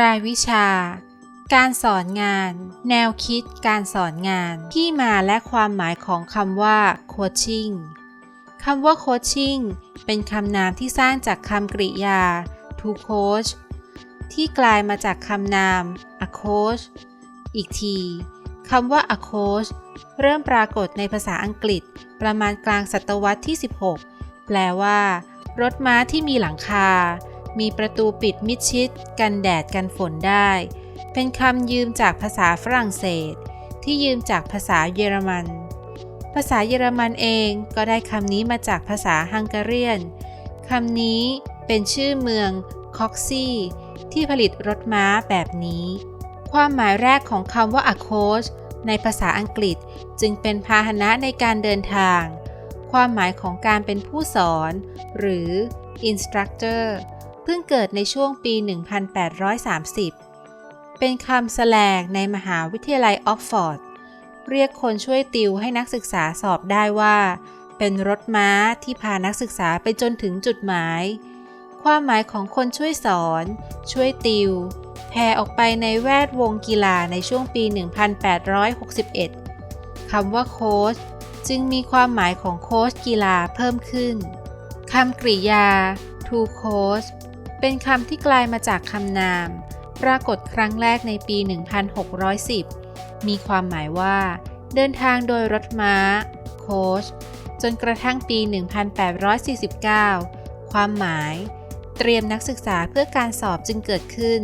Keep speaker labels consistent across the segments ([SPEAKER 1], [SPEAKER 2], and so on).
[SPEAKER 1] รายวิชา การสอนงาน แนวคิดการสอนงาน ที่มาและความหมายของคำว่าโคชชิ่งคำว่าโคชชิ่งเป็นคำนามที่สร้างจากคำกริยา to coach ที่กลายมาจากคำนาม a coach อีกทีคำว่า a coach เริ่มปรากฏในภาษาอังกฤษ ประมาณกลางศตวรรษที่ 16 แปลว่า รถม้าที่มีหลังคา มีประตูปิดมิดชิด กันแดดกันฝนได้ เป็นคำยืมจากภาษาฝรั่งเศส ที่ยืมจากภาษาเยอรมัน ภาษาเยอรมันเองก็ได้คำนี้มาจากภาษาฮังการีนคำนี้เป็นชื่อเมืองคอกซี่ที่ผลิตรถม้าแบบนี้ ความหมายแรกของคำว่า a coach ในภาษาอังกฤษจึงเป็นพาหนะในการเดินทาง ความหมายของการเป็นผู้สอน หรือ instructor เพิ่งเกิดในช่วงปี 1830 เป็นคำแสลงในมหาวิทยาลัยออกฟอร์ด เรียกคนช่วยติวให้นักศึกษาสอบได้ว่า เป็นรถม้าที่พานักศึกษาไปจนถึงจุดหมาย ความหมายของคนช่วยสอน ช่วยติวแผ่ออกไปในแวดวงกีฬาในช่วงปี 1861 คำว่าโค้ชจึงมีความหมายของโค้ชกีฬาเพิ่มขึ้น คำกริยา to coach เป็นคำที่กลายมาจากคำนาม ปรากฏครั้งแรกในปี 1610 มีความหมายว่า เดินทางโดยรถม้า โค้ชจนกระทั่งปี 1849 ความหมาย เตรียมนักศึกษาเพื่อการสอบจึงเกิดขึ้น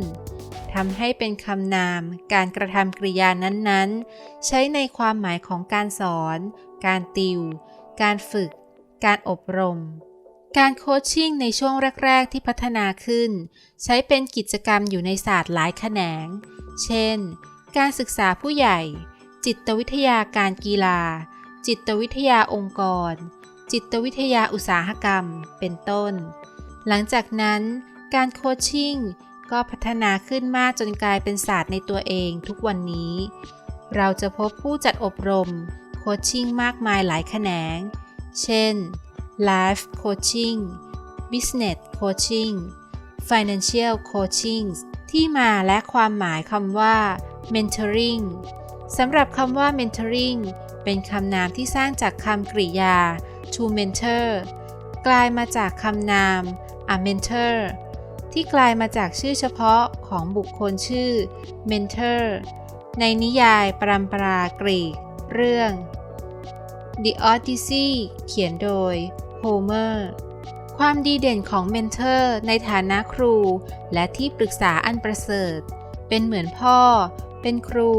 [SPEAKER 1] ทำให้เป็นคำนาม การกระทำกริยานั้นๆ ใช้ในความหมายของการสอน การติว การฝึก การอบรม การโคชชิ่งในช่วงแรก ๆ ที่พัฒนาขึ้น ใช้เป็นกิจกรรมอยู่ในศาสตร์หลายแขนง เช่น การศึกษาผู้ใหญ่ จิตวิทยาการกีฬา จิตวิทยาองค์กร จิตวิทยาอุตสาหกรรม เป็นต้น หลังจากนั้น การโคชชิ่งก็พัฒนาขึ้นมากจนกลายเป็นศาสตร์ในตัวเองทุกวันนี้ เราจะพบผู้จัดอบรม โคชชิ่งมากมายหลายแขนง เช่น Life Coaching Business Coaching Financial Coaching ที่มาและความหมายคำว่า Mentoring สำหรับคำว่า Mentoring เป็นคำนามที่สร้างจากคำกริยา to mentor กลายมาจากคำนาม a mentor ที่กลายมาจากชื่อเฉพาะของบุคคลชื่อ mentor ในนิยายปรำปรากรีก เรื่อง The Odyssey เขียนโดย Homer ความดีเด่นของเมนเทอร์ในฐานะครู และที่ปรึกษาอันประเสริฐ เป็นเหมือนพ่อ เป็นครู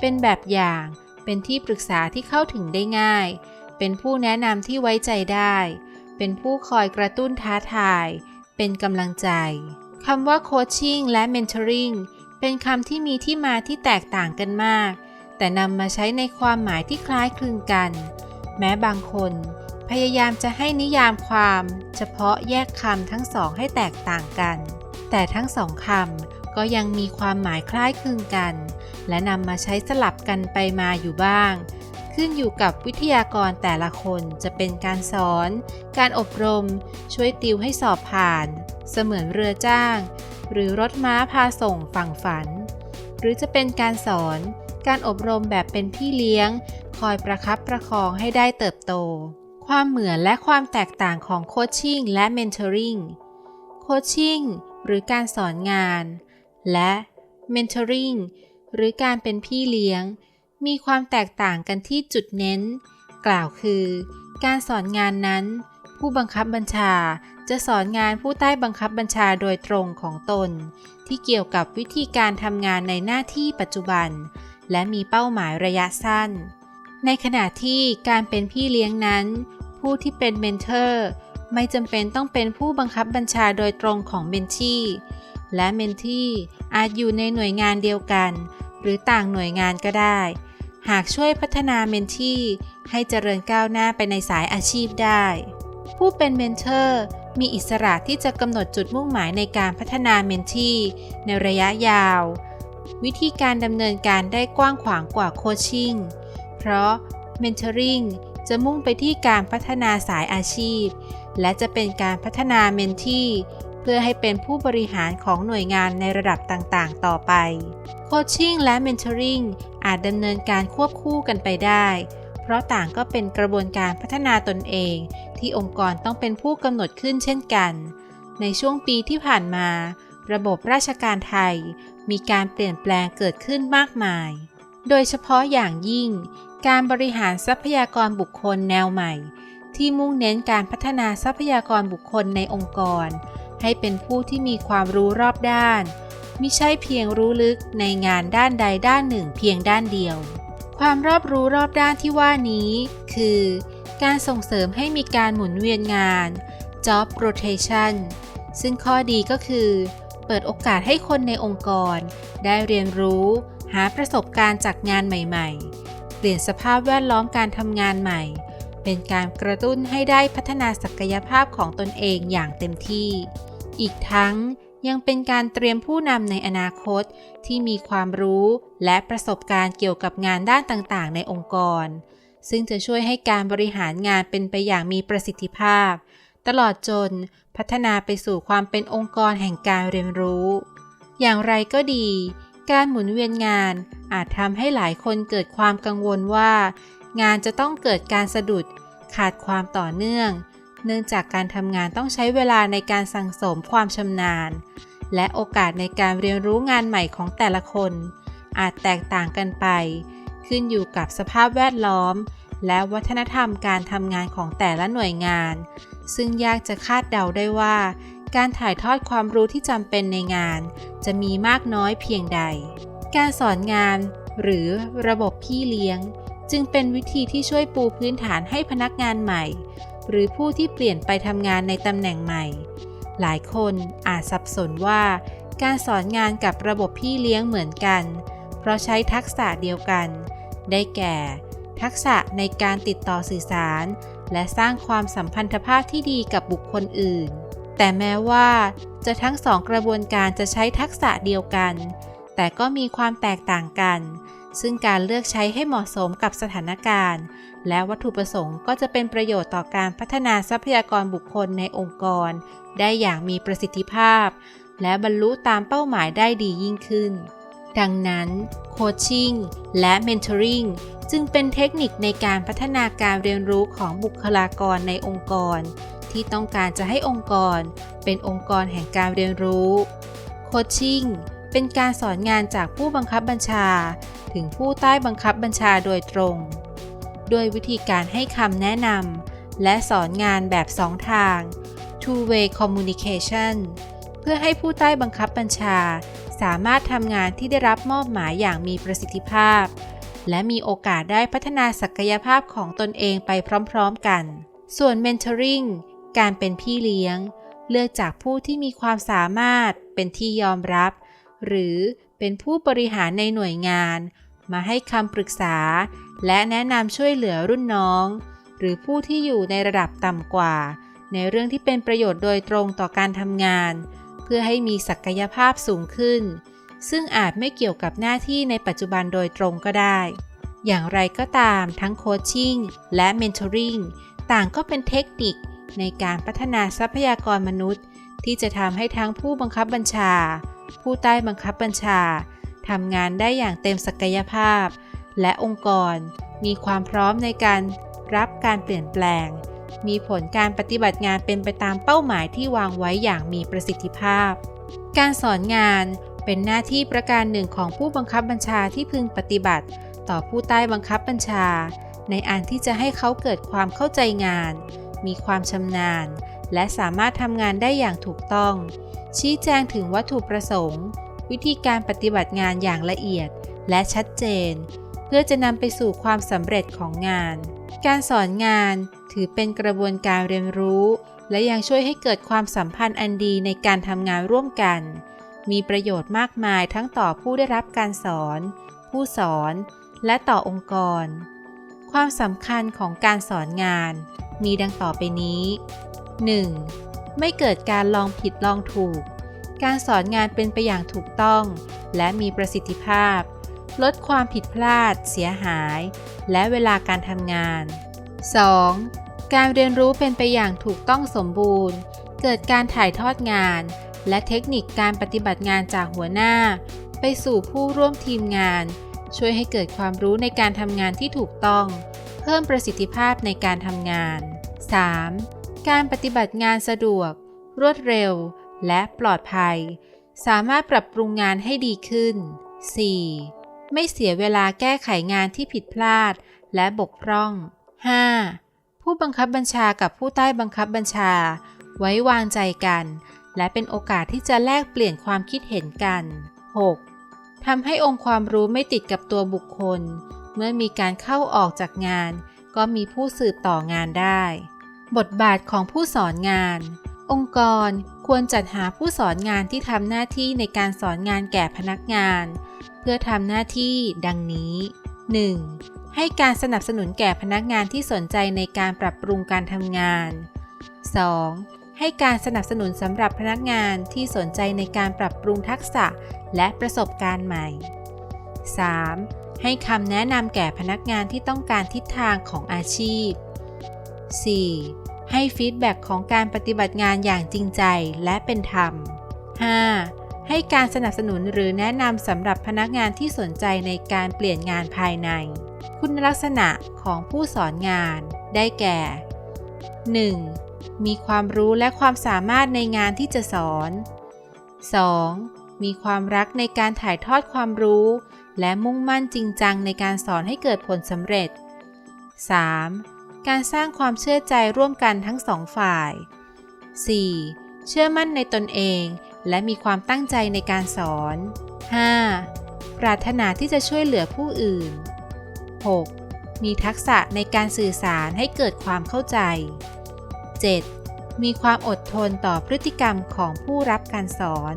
[SPEAKER 1] เป็นแบบอย่าง เป็นที่ปรึกษาที่เข้าถึงได้ง่าย เป็นผู้แนะนำที่ไว้ใจได้ เป็นผู้คอยกระตุ้นท้าทาย เป็นกำลังใจคำว่าโคชชิ่งและเมนเทอริงเป็นคำที่มีที่มาที่แตกต่างกันมาก แต่นำมาใช้ในความหมายที่คล้ายคลึงกัน แม้บางคน พยายามจะให้นิยามความ เฉพาะแยกคำทั้งสองให้แตกต่างกัน แต่ทั้งสองคำก็ยังมีความหมายคล้ายคลึงกัน และนำมาใช้สลับกันไปมาอยู่บ้าง ขึ้นอยู่กับวิทยากรแต่ละคนจะเป็นการสอน การอบรม ช่วยติวให้สอบผ่าน เสมือนเรือจ้าง หรือรถม้าพาส่งฝั่งฝัน หรือจะเป็นการสอน การอบรมแบบเป็นพี่เลี้ยง คอยประคับประคองให้ได้เติบโต ความเหมือนและความแตกต่างของโคชชิ่งและเมนเทอริงโคชชิ่งหรือการสอนงาน และเมนเทอริงหรือการเป็นพี่เลี้ยง มีความแตกต่างกันที่จุดเน้น กล่าวคือ การสอนงานนั้น ผู้บังคับบัญชาจะสอนงานผู้ใต้บังคับบัญชาโดยตรงของตน ที่เกี่ยวกับวิธีการทำงานในหน้าที่ปัจจุบัน และมีเป้าหมายระยะสั้น ในขณะที่การเป็นพี่เลี้ยงนั้น ผู้ที่เป็นเมนเทอร์ไม่จำเป็นต้องเป็นผู้บังคับบัญชาโดยตรงของเมนทีและเมนทีอาจอยู่ในหน่วยงานเดียวกัน หรือต่างหน่วยงานก็ได้ หากช่วยพัฒนาเมนทีให้เจริญก้าวหน้าไปในสายอาชีพได้ ผู้เป็นเมนเทอร์มีอิสระที่จะกำหนดจุดมุ่งหมายในการพัฒนาเมนทีในระยะยาว วิธีการดำเนินการได้กว้างขวางกว่าโคชชิ่งเพราะ Mentoring จะมุ่งไปที่การพัฒนาสายอาชีพ และจะเป็นการพัฒนาเมนทีเพื่อให้เป็นผู้บริหารของหน่วยงานในระดับต่างๆ ต่อไป โคชชิ่งและเมนทอริงอาจดำเนินการควบคู่กันไปได้ เพราะต่างก็เป็นกระบวนการพัฒนาตนเอง ที่องค์กรต้องเป็นผู้กำหนดขึ้นเช่นกัน ในช่วงปีที่ผ่านมา ระบบราชการไทย มีการเปลี่ยนแปลงเกิดขึ้นมากมาย โดยเฉพาะอย่างยิ่ง การบริหารทรัพยากรบุคคลแนวใหม่ ที่มุ่งเน้นการพัฒนาทรัพยากรบุคคลในองค์กร ให้เป็นผู้ที่มีความรู้รอบด้าน มิใช่เพียงรู้ลึกในงานด้านใดด้านหนึ่งเพียงด้านเดียว ความรอบรู้รอบด้านที่ว่านี้ คือ การส่งเสริมให้มีการหมุนเวียนงาน job rotation ซึ่งข้อดีก็คือ เปิดโอกาสให้คนในองค์กร ได้เรียนรู้ หาประสบการณ์จากงานใหม่ ๆ เปลี่ยนสภาพแวดล้อมการทำงานใหม่ เป็นการกระตุ้นให้ได้พัฒนาศักยภาพของตนเองอย่างเต็มที่ อีกทั้งยังเป็นการเตรียมผู้นำในอนาคตที่มีความรู้และประสบการณ์เกี่ยวกับงานด้านต่างๆ ในองค์กร ซึ่งจะช่วยให้การบริหารงานเป็นไปอย่างมีประสิทธิภาพ ตลอดจนพัฒนาไปสู่ความเป็นองค์กรแห่งการเรียนรู้ อย่างไรก็ดี การหมุนเวียนงานอาจทำให้หลายคนเกิดความกังวลว่า งานจะต้องเกิดการสะดุด ขาดความต่อเนื่อง เนื่องจากการทำงานต้องใช้เวลาในการสั่งสมความชำนาญ และโอกาสในการเรียนรู้งานใหม่ของแต่ละคน อาจแตกต่างกันไป ขึ้นอยู่กับสภาพแวดล้อม และวัฒนธรรมการทำงานของแต่ละหน่วยงาน ซึ่งยากจะคาดเดาได้ว่า การถ่ายทอดความรู้ที่จำเป็นในงาน จะมีมากน้อยเพียงใด การสอนงาน หรือระบบพี่เลี้ยง จึงเป็นวิธีที่ช่วยปูพื้นฐานให้พนักงานใหม่ หรือผู้ที่เปลี่ยนไปทำงานในตำแหน่งใหม่ หลายคนอาจสับสนว่า การสอนงานกับระบบพี่เลี้ยงเหมือนกัน เพราะใช้ทักษะเดียวกัน ได้แก่ ทักษะในการติดต่อสื่อสาร และสร้างความสัมพันธภาพที่ดีกับบุคคลอื่น แต่แม้ว่าจะทั้งสองกระบวนการจะใช้ทักษะเดียวกัน แต่ก็มีความแตกต่างกัน ซึ่งการเลือกใช้ให้เหมาะสมกับสถานการณ์ และวัตถุประสงค์ก็จะเป็นประโยชน์ต่อการพัฒนาทรัพยากรบุคคลในองค์กร ได้อย่างมีประสิทธิภาพ และบรรลุตามเป้าหมายได้ดียิ่งขึ้น ดังนั้นโคชชิ่งและเมนเทอริงจึงเป็นเทคนิคในการพัฒนาการเรียนรู้ของบุคลากรในองค์กร ที่ต้องการจะให้องค์กร เป็นองค์กรแห่งการเรียนรู้ โคชชิ่งเป็นการสอนงานจากผู้บังคับบัญชา ถึงผู้ใต้บังคับบัญชาโดยตรงด้วยวิธีการให้คำแนะนำและสอนงานแบบสองทาง two way communication เพื่อให้ผู้ใต้บังคับบัญชา สามารถทำงานที่ได้รับมอบหมายอย่างมีประสิทธิภาพ และมีโอกาสได้พัฒนาศักยภาพของตนเองไปพร้อมๆกัน ส่วน mentoring การเป็นพี่เลี้ยง เลือกจากผู้ที่มีความสามารถเป็นที่ยอมรับ หรือเป็นผู้บริหารในหน่วยงาน มาให้คำปรึกษา และแนะนำช่วยเหลือรุ่นน้อง หรือผู้ที่อยู่ในระดับต่ำกว่า ในเรื่องที่เป็นประโยชน์โดยตรงต่อการทำงาน เพื่อให้มีศักยภาพสูงขึ้น ซึ่งอาจไม่เกี่ยวกับหน้าที่ในปัจจุบันโดยตรงก็ได้อย่างไรก็ตามทั้งโคชชิ่งและเมนทอริงต่างก็เป็นเทคนิค ในการพัฒนาทรัพยากรมนุษย์ ที่จะทำให้ทั้งผู้บังคับบัญชา ผู้ใต้บังคับบัญชาทำงานได้อย่างเต็มศักยภาพ และองค์กรมีความพร้อมในการรับการเปลี่ยนแปลง มีผลการปฏิบัติงานเป็นไปตามเป้าหมายที่วางไว้อย่างมีประสิทธิภาพ การสอนงานเป็นหน้าที่ประการหนึ่งของผู้บังคับบัญชาที่พึงปฏิบัติ ต่อผู้ใต้บังคับบัญชา ในอันที่จะให้เขาเกิดความเข้าใจงาน มีความชำนาญ และสามารถทำงานได้อย่างถูกต้อง ชี้แจงถึงวัตถุประสงค์ วิธีการปฏิบัติงานอย่างละเอียดและชัดเจน เพื่อจะนำไปสู่ความสำเร็จของงาน การสอนงานถือเป็นกระบวนการเรียนรู้ และยังช่วยให้เกิดความสัมพันธ์อันดีในการทำงานร่วมกัน มีประโยชน์มากมายทั้งต่อผู้ได้รับการสอน ผู้สอน และต่อองค์กร ความสำคัญของการสอนงาน มีดังต่อไปนี้ 1. ไม่เกิดการลองผิดลองถูก การสอนงานเป็นไปอย่างถูกต้อง และมีประสิทธิภาพ ลดความผิดพลาด เสียหาย และเวลาการทำงาน 2. การเรียนรู้เป็นไปอย่างถูกต้องสมบูรณ์ เกิดการถ่ายทอดงาน และเทคนิคการปฏิบัติงานจากหัวหน้า ไปสู่ผู้ร่วมทีมงาน ช่วยให้เกิดความรู้ในการทำงานที่ถูกต้อง เพิ่มประสิทธิภาพในการทำงาน 3. การปฏิบัติงานสะดวก รวดเร็ว และปลอดภัย สามารถปรับปรุงงานให้ดีขึ้น 4. ไม่เสียเวลาแก้ไขงานที่ผิดพลาด และบกพร่อง 5. ผู้บังคับบัญชากับผู้ใต้บังคับบัญชา ไว้วางใจกัน และเป็นโอกาสที่จะแลกเปลี่ยนความคิดเห็นกัน 6. ทำให้องค์ความรู้ไม่ติดกับตัวบุคคล เมื่อมีการเข้าออกจากงาน ก็มีผู้สืบต่องานได้ บทบาทของผู้สอนงาน องค์กรควรจัดหาผู้สอนงานที่ทำหน้าที่ในการสอนงานแก่พนักงาน เพื่อทำหน้าที่ดังนี้ 1. ให้การสนับสนุนแก่พนักงานที่สนใจในการปรับปรุงการทำงาน 2. ให้การสนับสนุนสำหรับพนักงานที่สนใจในการปรับปรุงทักษะและประสบการณ์ใหม่ 3. ให้คำแนะนำแก่พนักงานที่ต้องการทิศทางของอาชีพ 4. ให้ฟีดแบ็กของการปฏิบัติงานอย่างจริงใจและเป็นธรรม 5. ให้การสนับสนุนหรือแนะนำสำหรับพนักงานที่สนใจในการเปลี่ยนงานภายใน คุณลักษณะของผู้สอนงาน ได้แก่ 1. มีความรู้และความสามารถในงานที่จะสอน 2. มีความรักในการถ่ายทอดความรู้ และมุ่งมั่นจริงจังในการสอนให้เกิดผลสำเร็จ 3. การสร้างความเชื่อใจร่วมกันทั้งสองฝ่าย 4. เชื่อมั่นในตนเอง และมีความตั้งใจในการสอน 5. ปรารถนาที่จะช่วยเหลือผู้อื่น 6. มีทักษะในการสื่อสารให้เกิดความเข้าใจ 7. มีความอดทนต่อพฤติกรรมของผู้รับการสอน